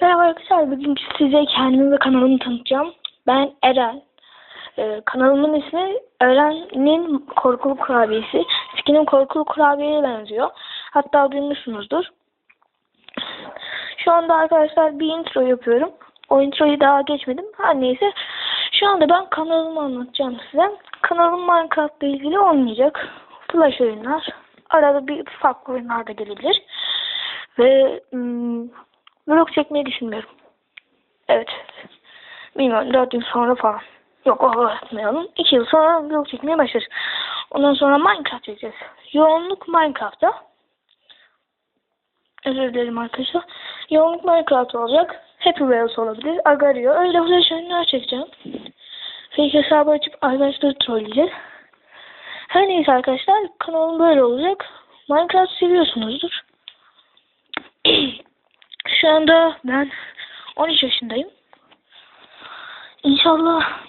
Merhaba arkadaşlar. Bugün size kendimi ve kanalımı tanıtacağım. Ben Eren. Ee, kanalımın ismi Eren'in Korkulu Kurabiyesi. Skinim Korkulu Kurabiye'ye benziyor. Hatta duymuşsunuzdur. Şu anda arkadaşlar bir intro yapıyorum. O introyu daha geçmedim. Her neyse. Şu anda ben kanalımı anlatacağım size. Kanalım Minecraft ile ilgili olmayacak. Flash oyunlar. Arada bir farklı oyunlar da gelebilir. Ve hmm, vlog çekmeyi düşünmüyorum. Evet. Bilmiyorum 4 yıl sonra falan. Yok o atmayalım. 2 yıl sonra vlog çekmeye başlarız. Ondan sonra Minecraft çekeceğiz. Yoğunluk Minecraft'ta. Özür dilerim arkadaşlar. Yoğunluk Minecraft olacak. Happy Wheels olabilir. Agario. Öyle flash oyunlar çekeceğim. Fake hesabı açıp arkadaşları trolleyeceğiz. Her neyse arkadaşlar kanalım böyle olacak. Minecraft seviyorsunuzdur. Şu anda ben 13 yaşındayım. İnşallah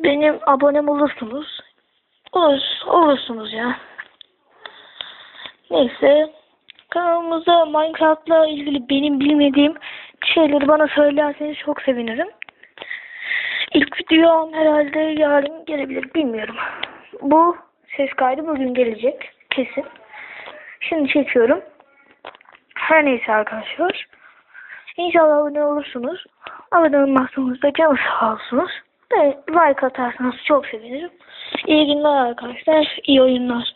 benim abonem olursunuz. Olur, olursunuz ya. Neyse. Kanalımızda Minecraft'la ilgili benim bilmediğim şeyleri bana söylerseniz çok sevinirim. İlk videom herhalde yarın gelebilir bilmiyorum. Bu ses kaydı bugün gelecek kesin. Şimdi çekiyorum. Her neyse arkadaşlar. İnşallah abone olursunuz. Abone olmazsanız da canı sağ olsunuz. Ve like atarsanız çok sevinirim. İyi günler arkadaşlar. İyi oyunlar.